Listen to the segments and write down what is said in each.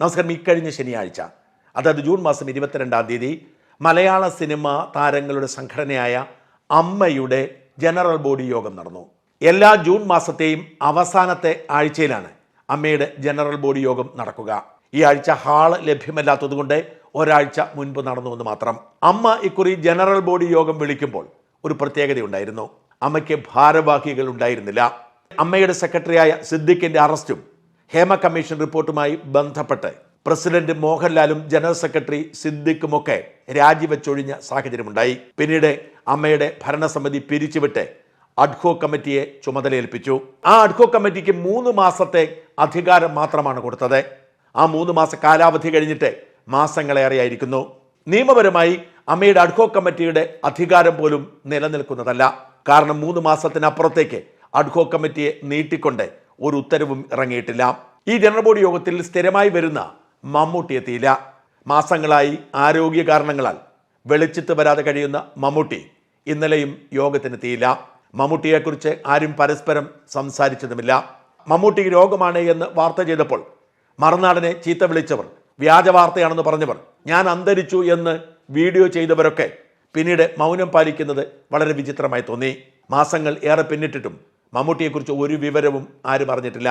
നമസ്കാരം. ഇക്കഴിഞ്ഞ ശനിയാഴ്ച അതായത് ജൂൺ മാസം ഇരുപത്തിരണ്ടാം തീയതി മലയാള സിനിമ താരങ്ങളുടെ സംഘടനയായ അമ്മയുടെ ജനറൽ ബോഡി യോഗം നടന്നു. എല്ലാ ജൂൺ മാസത്തെയും അവസാനത്തെ ആഴ്ചയിലാണ് അമ്മയുടെ ജനറൽ ബോഡി യോഗം നടക്കുക. ഈ ആഴ്ച ഹാൾ ലഭ്യമല്ലാത്തതുകൊണ്ട് ഒരാഴ്ച മുൻപ് നടന്നുവെന്ന് മാത്രം. അമ്മ ഇക്കുറി ജനറൽ ബോഡി യോഗം വിളിക്കുമ്പോൾ ഒരു പ്രത്യേകതയുണ്ടായിരുന്നു അമ്മയ്ക്ക് ഭാരവാഹികൾ ഉണ്ടായിരുന്നില്ല. അമ്മയുടെ സെക്രട്ടറിയായ സിദ്ദിഖിന്റെ അറസ്റ്റും ഹേമ കമ്മീഷൻ റിപ്പോർട്ടുമായി ബന്ധപ്പെട്ട് പ്രസിഡന്റ് മോഹൻലാലും ജനറൽ സെക്രട്ടറി സിദ്ദിഖുമൊക്കെ രാജിവെച്ചൊഴിഞ്ഞ സാഹചര്യമുണ്ടായി. പിന്നീട് അമ്മയുടെ ഭരണസമിതി പിരിച്ചുവിട്ട് അഡ്ഹോ കമ്മിറ്റിയെ ചുമതലയേൽപ്പിച്ചു. ആ അഡ്ഹോ കമ്മിറ്റിക്ക് മൂന്ന് മാസത്തെ അധികാരം മാത്രമാണ് കൊടുത്തത്. ആ മൂന്ന് മാസ കാലാവധി കഴിഞ്ഞിട്ട് മാസങ്ങളേറെയായിരിക്കുന്നു നിയമപരമായി അമ്മയുടെ അഡ്ഹോ കമ്മിറ്റിയുടെ അധികാരം പോലും നിലനിൽക്കുന്നതല്ല. കാരണം മൂന്ന് മാസത്തിനപ്പുറത്തേക്ക് അഡ്ഹോ കമ്മിറ്റിയെ നീട്ടിക്കൊണ്ട് ഒരു ഉത്തരവും ഇറങ്ങിയിട്ടില്ല. ഈ ജനറൽ ബോഡി യോഗത്തിൽ സ്ഥിരമായി വരുന്ന മമ്മൂട്ടി എത്തിയില്ല. മാസങ്ങളായി ആരോഗ്യ കാരണങ്ങളാൽ വെളിച്ചത്ത് വരാതെ കഴിയുന്ന മമ്മൂട്ടി ഇന്നലെയും യോഗത്തിനെത്തിയില്ല. മമ്മൂട്ടിയെക്കുറിച്ച് ആരും പരസ്പരം സംസാരിച്ചതുമില്ല. മമ്മൂട്ടിക്ക് രോഗമാണ് എന്ന് വാർത്ത ചെയ്തപ്പോൾ മറുനാടനെ ചീത്ത വിളിച്ചവർ വ്യാജ വാർത്തയാണെന്ന് പറഞ്ഞവർ ഞാൻ അന്തരിച്ചു എന്ന് വീഡിയോ ചെയ്തവരൊക്കെ പിന്നീട് മൗനം പാലിക്കുന്നത് വളരെ വിചിത്രമായി തോന്നി. മാസങ്ങൾ ഏറെ പിന്നിട്ടിട്ടും മമ്മൂട്ടിയെക്കുറിച്ച് ഒരു വിവരവും ആരും അറിഞ്ഞിട്ടില്ല.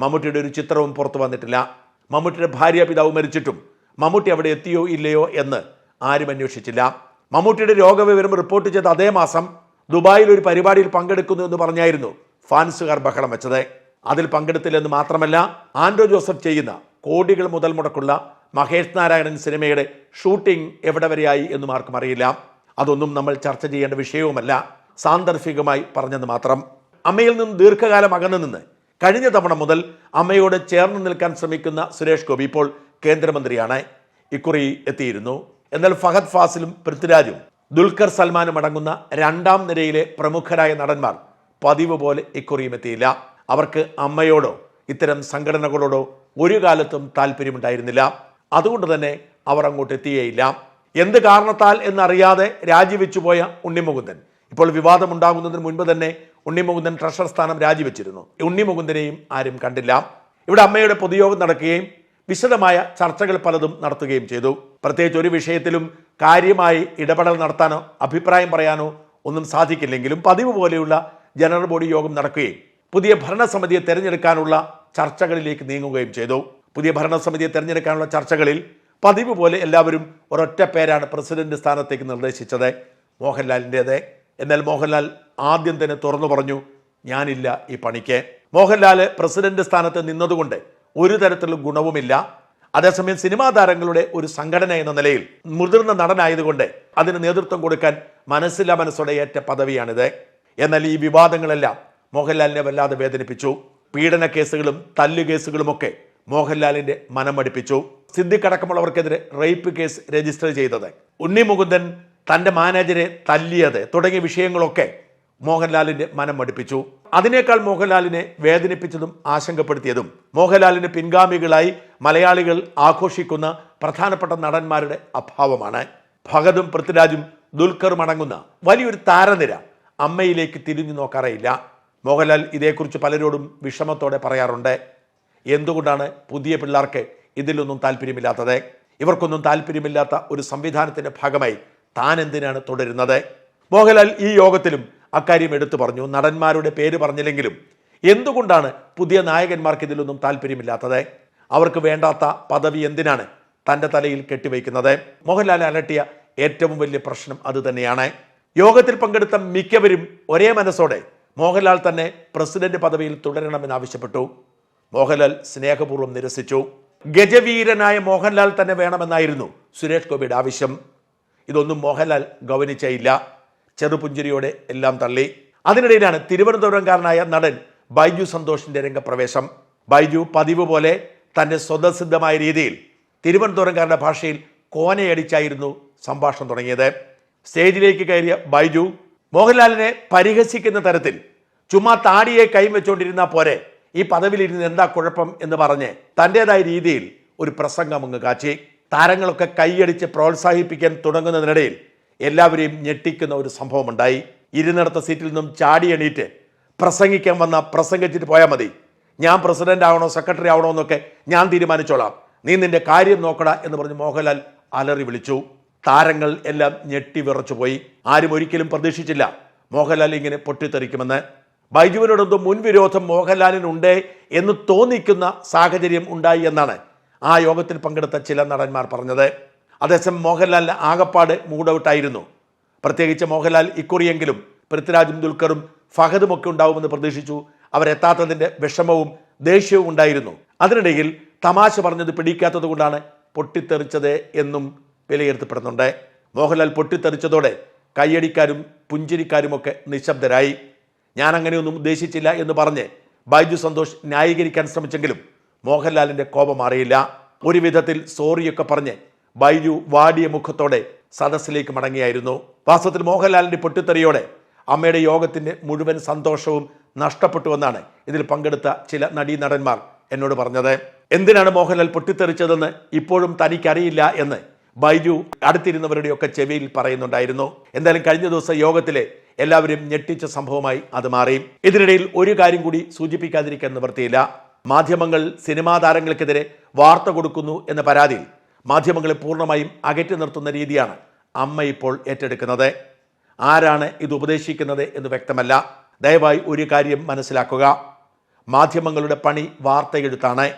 മമ്മൂട്ടിയുടെ ഒരു ചിത്രവും പുറത്തു വന്നിട്ടില്ല. മമ്മൂട്ടിയുടെ ഭാര്യ പിതാവ് മരിച്ചിട്ടും മമ്മൂട്ടി അവിടെ എത്തിയോ ഇല്ലയോ എന്ന് ആരും അന്വേഷിച്ചില്ല. മമ്മൂട്ടിയുടെ രോഗവിവരം റിപ്പോർട്ട് ചെയ്ത അതേ മാസം ദുബായിൽ ഒരു പരിപാടിയിൽ പങ്കെടുക്കുന്നു എന്ന് പറഞ്ഞായിരുന്നു ഫാൻസുകാർ ബഹളം വെച്ചത്. അതിൽ പങ്കെടുത്തില്ലെന്ന് മാത്രമല്ല ആൻഡ്രോ ജോസഫ് ചെയ്യുന്ന കോടികൾ മുതൽ മുടക്കുള്ള മഹേഷ് നാരായണൻ സിനിമയുടെ ഷൂട്ടിംഗ് എവിടെ വരെയായി എന്നും ആർക്കും അറിയില്ല. അതൊന്നും നമ്മൾ ചർച്ച ചെയ്യേണ്ട വിഷയവുമല്ല സാന്ദർഭികമായി പറഞ്ഞെന്ന് മാത്രം. അമ്മയിൽ നിന്ന് ദീർഘകാലം അകന്നു നിന്ന് കഴിഞ്ഞ തവണ മുതൽ അമ്മയോട് ചേർന്ന് നിൽക്കാൻ ശ്രമിക്കുന്ന സുരേഷ് ഗോപി ഇപ്പോൾ കേന്ദ്രമന്ത്രിയാണ്. ഇക്കുറി എത്തിയിരുന്നു. എന്നാൽ ഫഹദ് ഫാസിലും പൃഥ്വിരാജും ദുൽഖർ സൽമാനും അടങ്ങുന്ന രണ്ടാം നിരയിലെ പ്രമുഖരായ നടന്മാർ പതിവ് പോലെ ഇക്കുറിയും എത്തിയില്ല. അവർക്ക് അമ്മയോടോ ഇത്തരം സംഘടനകളോടോ ഒരു കാലത്തും താല്പര്യമുണ്ടായിരുന്നില്ല. അതുകൊണ്ട് തന്നെ അവർ അങ്ങോട്ട് എത്തിയേയില്ല. എന്ത് കാരണത്താൽ എന്നറിയാതെ രാജിവെച്ചു പോയ ഉണ്ണിമുകുന്ദൻ ഇപ്പോൾ വിവാദമുണ്ടാകുന്നതിന് മുൻപ് തന്നെ ഉണ്ണിമുകുന്ദൻ ട്രഷർ സ്ഥാനം രാജിവെച്ചിരുന്നു. ഉണ്ണിമുകുന്ദനെയും ആരും കണ്ടില്ല. ഇവിടെ അമ്മയുടെ പൊതുയോഗം നടക്കുകയും വിശദമായ ചർച്ചകൾ പലതും നടത്തുകയും ചെയ്തു. പ്രത്യേകിച്ച് ഒരു വിഷയത്തിലും കാര്യമായി ഇടപെടൽ നടത്താനോ അഭിപ്രായം പറയാനോ ഒന്നും സാധിക്കില്ലെങ്കിലും പതിവ് പോലെയുള്ള ജനറൽ ബോഡി യോഗം നടക്കുകയും പുതിയ ഭരണസമിതിയെ തെരഞ്ഞെടുക്കാനുള്ള ചർച്ചകളിലേക്ക് നീങ്ങുകയും ചെയ്തു. പുതിയ ഭരണസമിതിയെ തെരഞ്ഞെടുക്കാനുള്ള ചർച്ചകളിൽ പതിവ് പോലെ എല്ലാവരും ഒരൊറ്റ പേരാണ് പ്രസിഡന്റ് സ്ഥാനത്തേക്ക് നിർദ്ദേശിച്ചത്. മോഹൻലാലിന്റെത്. എന്നാൽ മോഹൻലാൽ ആദ്യം തന്നെ തുറന്നു പറഞ്ഞു ഞാനില്ല ഈ പണിക്ക്. മോഹൻലാൽ പ്രസിഡന്റ് സ്ഥാനത്ത് നിന്നതുകൊണ്ട് ഒരു തരത്തിലുള്ള ഗുണവുമില്ല. അതേസമയം സിനിമാ താരങ്ങളുടെ ഒരു സംഘടന എന്ന നിലയിൽ മുതിർന്ന നടനായതുകൊണ്ട് അതിന് നേതൃത്വം കൊടുക്കാൻ മനസ്സില്ല മനസ്സോടെ ഏറ്റ പദവിയാണിത്. എന്നാൽ ഈ വിവാദങ്ങളെല്ലാം മോഹൻലാലിനെ വല്ലാതെ വേദനിപ്പിച്ചു. പീഡന കേസുകളും തല്ലു കേസുകളുമൊക്കെ മോഹൻലാലിന്റെ മനം മടിപ്പിച്ചു സിദ്ദിഖ് അടക്കമുള്ളവർക്കെതിരെ റേപ്പ് കേസ് രജിസ്റ്റർ ചെയ്തത്. ഉണ്ണി മുകുന്ദൻ തന്റെ മാനേജരെ തല്ലിയത് തുടങ്ങിയ വിഷയങ്ങളൊക്കെ മോഹൻലാലിന്റെ മനം മടുപ്പിച്ചു. അതിനേക്കാൾ മോഹൻലാലിനെ വേദനിപ്പിച്ചതും ആശങ്കപ്പെടുത്തിയതും മോഹൻലാലിന് പിൻഗാമികളായി മലയാളികൾ ആഘോഷിക്കുന്ന പ്രധാനപ്പെട്ട നടന്മാരുടെ അഭാവമാണ്. ഭഗതും പൃഥ്വിരാജും ദുൽഖറും അടങ്ങുന്ന വലിയൊരു താരനിര അമ്മയിലേക്ക് തിരിഞ്ഞു നോക്കാറേയില്ല. മോഹൻലാൽ ഇതേക്കുറിച്ച് പലരോടും വിഷമത്തോടെ പറയാറുണ്ട്. എന്തുകൊണ്ടാണ് പുതിയ പിള്ളേർക്ക് ഇതിലൊന്നും താല്പര്യമില്ലാത്തത്? ഇവർക്കൊന്നും താല്പര്യമില്ലാത്ത ഒരു സംവിധാനത്തിന്റെ ഭാഗമായി താൻ എന്തിനാണ് തുടരുന്നത്? മോഹൻലാൽ ഈ യോഗത്തിലും അക്കാര്യം എടുത്തു പറഞ്ഞു. നടന്മാരുടെ പേര് പറഞ്ഞില്ലെങ്കിലും എന്തുകൊണ്ടാണ് പുതിയ നായകന്മാർക്ക് ഇതിലൊന്നും താല്പര്യമില്ലാത്തത്? അവർക്ക് വേണ്ടാത്ത പദവി എന്തിനാണ് തന്റെ തലയിൽ കെട്ടിവയ്ക്കുന്നത്? മോഹൻലാൽ അലട്ടിയ ഏറ്റവും വലിയ പ്രശ്നം അത് തന്നെയാണ്. യോഗത്തിൽ പങ്കെടുത്ത മിക്കവരും ഒരേ മനസ്സോടെ മോഹൻലാൽ തന്നെ പ്രസിഡന്റ് പദവിയിൽ തുടരണമെന്ന് ആവശ്യപ്പെട്ടു. മോഹൻലാൽ സ്നേഹപൂർവം നിരസിച്ചു. ഗജവീരനായ മോഹൻലാൽ തന്നെ വേണമെന്നായിരുന്നു സുരേഷ് ഗോപിയുടെ ആവശ്യം. ഇതൊന്നും മോഹൻലാൽ ഗൗനിച്ചയില്ല ചെറുപുഞ്ചിരിയോടെ എല്ലാം തള്ളി. അതിനിടയിലാണ് തിരുവനന്തപുരംകാരനായ നടൻ ബൈജു സന്തോഷിന്റെ രംഗപ്രവേശം. ബൈജു പതിവ് പോലെ തന്റെ സ്വതസിദ്ധമായ രീതിയിൽ തിരുവനന്തപുരംകാരുടെ ഭാഷയിൽ കോനയടിച്ചായിരുന്നു സംഭാഷണം തുടങ്ങിയത്. സ്റ്റേജിലേക്ക് കയറിയ ബൈജു മോഹൻലാലിനെ പരിഹസിക്കുന്ന തരത്തിൽ ചുമ്മാ താടിയെ കൈവച്ചുകൊണ്ടിരുന്ന പോരെ ഈ പദവിയിലിരുന്ന് എന്താ കുഴപ്പം എന്ന് പറഞ്ഞ് തന്റെതായ രീതിയിൽ ഒരു പ്രസംഗം അങ്ങ് കാച്ചി. താരങ്ങളൊക്കെ കൈയടിച്ച് പ്രോത്സാഹിപ്പിക്കാൻ തുടങ്ങുന്നതിനിടയിൽ എല്ലാവരെയും ഞെട്ടിക്കുന്ന ഒരു സംഭവം ഉണ്ടായി ഇരുന്നിടത്ത സീറ്റിൽ നിന്നും ചാടി എണീറ്റ് പ്രസംഗിക്കാൻ വന്ന പ്രസംഗിച്ചിട്ട് പോയാൽ മതി. ഞാൻ പ്രസിഡന്റ് ആവണോ സെക്രട്ടറി ആവണോ എന്നൊക്കെ ഞാൻ തീരുമാനിച്ചോളാം. നീ നിന്റെ കാര്യം നോക്കടാ എന്ന് പറഞ്ഞ് മോഹൻലാൽ അലറി വിളിച്ചു. താരങ്ങൾ എല്ലാം ഞെട്ടി വിറച്ചുപോയി ആരും ഒരിക്കലും പ്രതീക്ഷിച്ചില്ല മോഹൻലാൽ ഇങ്ങനെ പൊട്ടിത്തെറിക്കുമെന്ന്. ബൈജുവിനോടൊന്നും മുൻവിരോധം മോഹൻലാലിനുണ്ട് എന്ന് തോന്നിക്കുന്ന സാഹചര്യം ഉണ്ടായി എന്നാണ് ആ യോഗത്തിൽ പങ്കെടുത്ത ചില നടന്മാർ പറഞ്ഞത് അതേസമയം മോഹൻലാലിന് ആകപ്പാട് മൂഡൌട്ടായിരുന്നു പ്രത്യേകിച്ച് മോഹൻലാൽ ഇക്കുറിയെങ്കിലും പൃഥ്വിരാജും ദുൽഖറും ഫഹദും ഒക്കെ ഉണ്ടാവുമെന്ന് പ്രതീക്ഷിച്ചു. അവരെത്താത്തതിന്റെ വിഷമവും ദേഷ്യവും ഉണ്ടായിരുന്നു. അതിനിടയിൽ തമാശ പറഞ്ഞത് പിടിക്കാത്തത് കൊണ്ടാണ് പൊട്ടിത്തെറിച്ചത് എന്നും വിലയിരുത്തപ്പെടുന്നുണ്ട്. മോഹൻലാൽ പൊട്ടിത്തെറിച്ചതോടെ കയ്യടിക്കാരും പുഞ്ചിരിക്കാരുമൊക്കെ നിശബ്ദരായി. ഞാൻ അങ്ങനെയൊന്നും ഉദ്ദേശിച്ചില്ല എന്ന് പറഞ്ഞ് ബൈജു സന്തോഷ് ന്യായീകരിക്കാൻ ശ്രമിച്ചെങ്കിലും മോഹൻലാലിന്റെ കോപം അറിയില്ല. ഒരു വിധത്തിൽ സോറിയൊക്കെ പറഞ്ഞ് ബൈജു വാടിയ മുഖത്തോടെ സദസ്സിലേക്ക് മടങ്ങിയായിരുന്നു. വാസ്തവത്തിൽ മോഹൻലാലിന്റെ പൊട്ടിത്തെറിയോടെ അമ്മയുടെ യോഗത്തിന്റെ മുഴുവൻ സന്തോഷവും നഷ്ടപ്പെട്ടുവെന്നാണ് ഇതിൽ പങ്കെടുത്ത ചില നടീനടന്മാർ എന്നോട് പറഞ്ഞത്. എന്തിനാണ് മോഹൻലാൽ പൊട്ടിത്തെറിച്ചതെന്ന് ഇപ്പോഴും തനിക്കറിയില്ല എന്ന് ബൈജു അടുത്തിരുന്നവരുടെയൊക്കെ ചെവിയിൽ പറയുന്നുണ്ടായിരുന്നു. എന്തായാലും കഴിഞ്ഞ ദിവസം യോഗത്തിലെ എല്ലാവരും ഞെട്ടിച്ച സംഭവമായി അത് മാറി. ഇതിനിടയിൽ ഒരു കാര്യം കൂടി സൂചിപ്പിക്കാതിരിക്കാൻ നിവൃത്തിയില്ല മാധ്യമങ്ങൾ സിനിമാ താരങ്ങൾക്കെതിരെ വാർത്ത കൊടുക്കുന്നു എന്ന പരാതിയിൽ മാധ്യമങ്ങളെ പൂർണമായും അകറ്റി നിർത്തുന്ന രീതിയാണ് അമ്മ ഇപ്പോൾ ഏറ്റെടുക്കുന്നത്. ആരാണ് ഇത് ഉപദേശിക്കുന്നത് എന്ന് വ്യക്തമല്ല. ദയവായി ഒരു കാര്യം മനസ്സിലാക്കുക. മാധ്യമങ്ങളുടെ പണി വാർത്തയെഴുത്താണ്.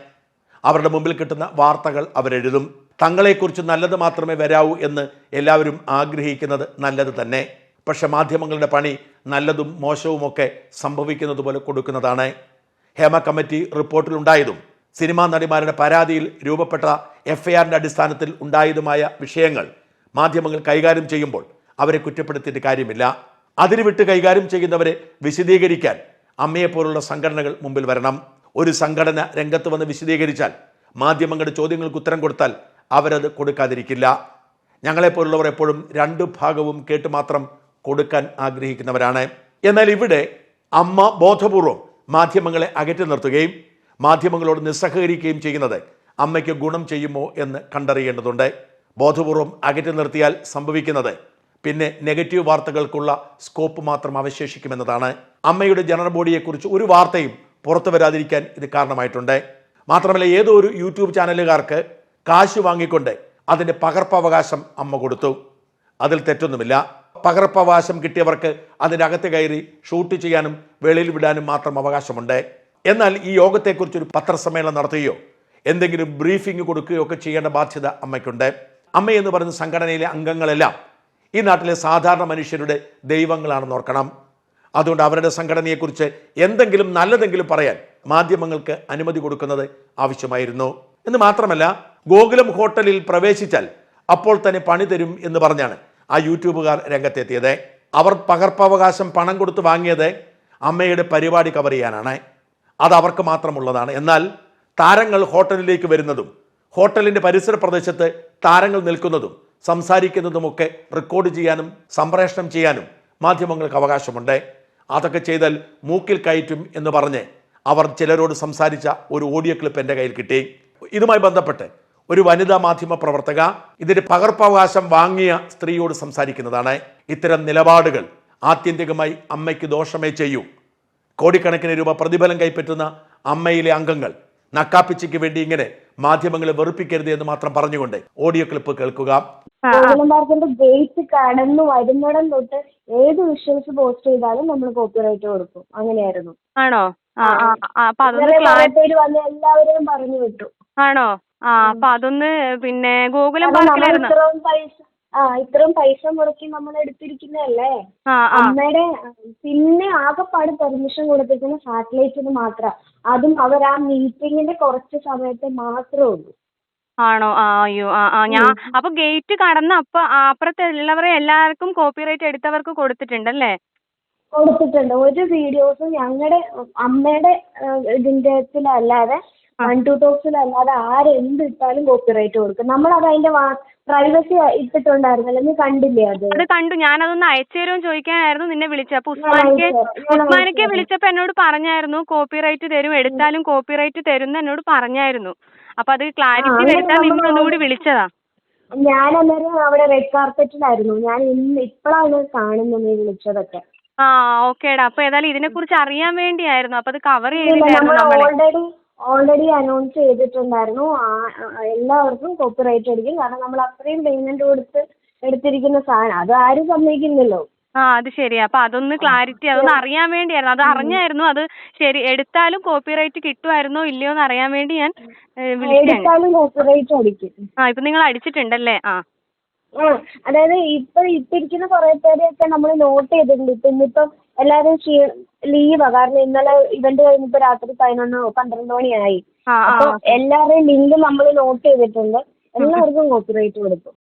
അവരുടെ മുമ്പിൽ കിട്ടുന്ന വാർത്തകൾ അവരെഴുതും. തങ്ങളെക്കുറിച്ച് നല്ലത് മാത്രമേ വരാവൂ എന്ന് എല്ലാവരും ആഗ്രഹിക്കുന്നത് നല്ലത് തന്നെ. പക്ഷെ മാധ്യമങ്ങളുടെ പണി നല്ലതും മോശവുമൊക്കെ സംഭവിക്കുന്നത് പോലെ കൊടുക്കുന്നതാണ്. ഹേമ കമ്മിറ്റി റിപ്പോർട്ടിലുണ്ടായതും സിനിമാ നടിമാരുടെ പരാതിയിൽ രൂപപ്പെട്ട എഫ് ഐ ആറിന്റെ അടിസ്ഥാനത്തിൽ ഉണ്ടായതുമായ വിഷയങ്ങൾ മാധ്യമങ്ങൾ കൈകാര്യം ചെയ്യുമ്പോൾ അവരെ കുറ്റപ്പെടുത്തിയിട്ട് കാര്യമില്ല. അതിന് വിട്ട് കൈകാര്യം ചെയ്യുന്നവരെ വിശദീകരിക്കാൻ അമ്മയെപ്പോലുള്ള സംഘടനകൾ മുമ്പിൽ വരണം. ഒരു സംഘടന രംഗത്ത് വന്ന് വിശദീകരിച്ചാൽ മാധ്യമങ്ങളുടെ ചോദ്യങ്ങൾക്ക് ഉത്തരം കൊടുത്താൽ അവരത് കൊടുക്കാതിരിക്കില്ല. ഞങ്ങളെപ്പോലുള്ളവർ എപ്പോഴും രണ്ട് ഭാഗവും കേട്ട് മാത്രം കൊടുക്കാൻ ആഗ്രഹിക്കുന്നവരാണ്. എന്നാൽ ഇവിടെ അമ്മ ബോധപൂർവം മാധ്യമങ്ങളെ അകറ്റി നിർത്തുകയും മാധ്യമങ്ങളോട് നിസ്സഹകരിക്കുകയും ചെയ്യുന്നത് അമ്മയ്ക്ക് ഗുണം ചെയ്യുമോ എന്ന് കണ്ടറിയേണ്ടതുണ്ട്. ബോധപൂർവം അകറ്റി നിർത്തിയാൽ സംഭവിക്കുന്നത് പിന്നെ നെഗറ്റീവ് വാർത്തകൾക്കുള്ള സ്കോപ്പ് മാത്രം അവശേഷിക്കുമെന്നതാണ്. അമ്മയുടെ ജനറൽ ബോഡിയെക്കുറിച്ച് ഒരു വാർത്തയും പുറത്തു വരാതിരിക്കാൻ ഇത് കാരണമായിട്ടുണ്ട്. മാത്രമല്ല ഏതോ ഒരു യൂട്യൂബ് ചാനലുകാർക്ക് കാശ് വാങ്ങിക്കൊണ്ട് അതിന്റെ പകർപ്പവകാശം അമ്മ കൊടുത്തു. അതിൽ തെറ്റൊന്നുമില്ല. പകർപ്പവകാശം കിട്ടിയവർക്ക് അതിന്റെ അകത്ത് കയറി ഷൂട്ട് ചെയ്യാനും വെളിയിൽ വിടാനും മാത്രം അവകാശമുണ്ട്. എന്നാൽ ഈ യോഗത്തെക്കുറിച്ചൊരു പത്രസമ്മേളനം നടത്തുകയോ എന്തെങ്കിലും ബ്രീഫിംഗ് കൊടുക്കുകയോ ഒക്കെ ചെയ്യേണ്ട ബാധ്യത അമ്മയ്ക്കുണ്ട്. അമ്മ പറയുന്ന സംഘടനയിലെ അംഗങ്ങളെല്ലാം ഈ നാട്ടിലെ സാധാരണ മനുഷ്യരുടെ ദൈവങ്ങളാണെന്ന് ഓർക്കണം. അതുകൊണ്ട് അവരുടെ സംഘടനയെക്കുറിച്ച് എന്തെങ്കിലും നല്ലതെങ്കിലും പറയാൻ മാധ്യമങ്ങൾക്ക് അനുമതി കൊടുക്കുന്നത് ആവശ്യമായിരുന്നു. എന്ന് മാത്രമല്ല ഗോകുലം ഹോട്ടലിൽ പ്രവേശിച്ചാൽ അപ്പോൾ തന്നെ പണി തരും എന്ന് പറഞ്ഞാണ് ആ യൂട്യൂബുകാർ രംഗത്തെത്തിയത്. അവർ പകർപ്പവകാശം പണം കൊടുത്ത് വാങ്ങിയത് അമ്മയുടെ പരിപാടി കവർ ചെയ്യാനാണ്. അത് അവർക്ക് മാത്രമുള്ളതാണ്. എന്നാൽ താരങ്ങൾ ഹോട്ടലിലേക്ക് വരുന്നതും ഹോട്ടലിന്റെ പരിസര പ്രദേശത്ത് താരങ്ങൾ നിൽക്കുന്നതും സംസാരിക്കുന്നതുമൊക്കെ റെക്കോർഡ് ചെയ്യാനും സംപ്രേഷണം ചെയ്യാനും മാധ്യമങ്ങൾക്ക് അവകാശമുണ്ട്. അതൊക്കെ ചെയ്താൽ മൂക്കിൽ കയറ്റും എന്ന് പറഞ്ഞ് അവർ ചിലരോട് സംസാരിച്ച ഒരു ഓഡിയോ ക്ലിപ്പ് എന്റെ കയ്യിൽ കിട്ടി. ഇതുമായി ബന്ധപ്പെട്ട് ഒരു വനിതാ മാധ്യമ പ്രവർത്തക ഇതിന്റെ പകർപ്പവകാശം വാങ്ങിയ സ്ത്രീയോട് സംസാരിക്കുന്നതാണ്. ഇത്തരം നിലപാടുകൾ ആത്യന്തികമായി അമ്മയ്ക്ക് ദോഷമേ ചെയ്യൂ. കോടിക്കണക്കിന് രൂപ പ്രതിഫലം കൈപ്പറ്റുന്ന അമ്മയിലെ അംഗങ്ങൾ നക്കാപ്പിച്ചയ്ക്ക് വേണ്ടി ഇങ്ങനെ മാധ്യമങ്ങളെ വെറുപ്പിക്കരുത് എന്ന് മാത്രം പറഞ്ഞുകൊണ്ട് ഓഡിയോ ക്ലിപ്പ് കേൾക്കുക. പാർക്കിന്റെ ഗേറ്റ് കടന്നു വരുന്നിടം തൊട്ട് ഏത് വിഷ്വൽസ് പോസ്റ്റ് ചെയ്താലും നമ്മൾ കോപ്പിറൈറ്റ് കൊടുക്കും. അങ്ങനെയായിരുന്നു. ആണോ? എല്ലാവരെയും പറഞ്ഞു വിട്ടു. ആണോ? ആ അപ്പൊ അതൊന്ന് പിന്നെ ഗോകുലം പാർക്കിലായിരുന്നു ഇത്രയും പൈസ ആ ഇത്രയും പൈസ മുടക്കി നമ്മൾ എടുത്തിരിക്കുന്നതല്ലേ? അമ്മയുടെ പിന്നെ ആകെപ്പാട് പെർമിഷൻ കൊടുത്തിരിക്കുന്ന സാറ്റലൈറ്റിന് മാത്രം. അതും അവർ ആ മീറ്റിംഗിന്റെ കുറച്ച് സമയത്തെ മാത്രമേ ഉള്ളൂ. ആണോ? ആ അയ്യോ ആ ആ ഞാൻ അപ്പൊ ഗേറ്റ് കടന്ന് അപ്പൊ അപ്പുറത്തുള്ളവരെ എല്ലാവർക്കും കോപ്പിറൈറ്റ് എടുത്തവർക്ക് കൊടുത്തിട്ടുണ്ടല്ലേ? കൊടുത്തിട്ടുണ്ട്. ഒരു വീഡിയോസും ഞങ്ങളുടെ അമ്മയുടെ ഇതിന്റെ അല്ലാതെ വൺ ടു തൗസൻഡ് എന്ത് ഇട്ടാലും കോപ്പിറൈറ്റ് കൊടുക്കും. നമ്മൾ അത് അതിന്റെ പ്രൈവസി ഇട്ടിട്ടുണ്ടായിരുന്നല്ലോ നീ കണ്ടില്ലേ അത്? അത് കണ്ടു. ഞാൻ ഞാനതൊന്ന് അയച്ചു തരുമോ ചോദിക്കാനായിരുന്നു നിന്നെ വിളിച്ചത്. അപ്പൊ ഉസ്മാനിക്ക് ഉസ്മാനിക്ക് വിളിച്ചപ്പോ എന്നോട് പറഞ്ഞായിരുന്നു കോപ്പിറൈറ്റ് തരും എടുത്താലും കോപ്പിറൈറ്റ് തരും എന്ന് എന്നോട് പറഞ്ഞായിരുന്നു. അപ്പൊ അത് ക്ലാരിറ്റി വരുത്താൻ നിന്നെ ഒന്നുകൂടി വിളിച്ചതാ. ഞാൻ അന്നേരം അവിടെ റെഡ് കാർപ്പറ്റിലായിരുന്നു ഞാൻ ഇന്ന് ഇപ്പോഴാണ് കാണുന്നത് വിളിച്ചതൊക്കെ. ആ ഓക്കേടാ. അപ്പൊ ഏതായാലും ഇതിനെ കുറിച്ച് അറിയാൻ വേണ്ടിയായിരുന്നു. അപ്പൊ അത് കവർ ഇല്ല ചെയ്തില്ലായിരുന്നു നമ്മൾ ഓൾറെഡി ഓൾറെഡി അനൗൺസ് ചെയ്തിട്ടുണ്ടായിരുന്നു. ആ എല്ലാവർക്കും കോപ്പിറൈറ്റ് അടിക്കും. കാരണം നമ്മൾ അത്രയും പേയ്മെന്റ് കൊടുത്ത് എടുത്തിരിക്കുന്ന സാധനം. അത് ആരും സമ്മതിക്കുന്നില്ലല്ലോ ആ അത് ശരിയാ. അപ്പൊ അതൊന്ന് ക്ലാരിറ്റി അതൊന്ന് അറിയാൻ വേണ്ടിയായിരുന്നു. അത് അറിഞ്ഞായിരുന്നു. അത് ശരി എടുത്താലും കോപ്പിറൈറ്റ് കിട്ടുമായിരുന്നോ ഇല്ലയോ എന്ന് അറിയാൻ വേണ്ടി ഞാൻ ഏ, വിളിച്ചതാണ്. എടുത്താലും കോപ്പിറൈറ്റ് അടിക്കും. ആ ഇപ്പൊ നിങ്ങൾ അടിച്ചിട്ടുണ്ടല്ലേ? ആ. ആ അതായത് ഇപ്പൊ ഇട്ടിരിക്കുന്ന കുറെ പേരെയൊക്കെ നമ്മൾ നോട്ട് ചെയ്തിട്ടുണ്ട്. ഇപ്പൊ എല്ലാരും എല്ലാവരും ലീവാ കാരണം ഇന്നലെ ഇവന്റ് കഴിഞ്ഞപ്പോ രാത്രി പതിനൊന്ന് പന്ത്രണ്ട് മണിയായി. ആ ആ. അപ്പൊ എല്ലാവരുടെയും ലിങ്ക് നമ്മൾ നോട്ട് ചെയ്തിട്ടുണ്ട്. എല്ലാവർക്കും കോപ്പിറൈറ്റ് കൊടുക്കും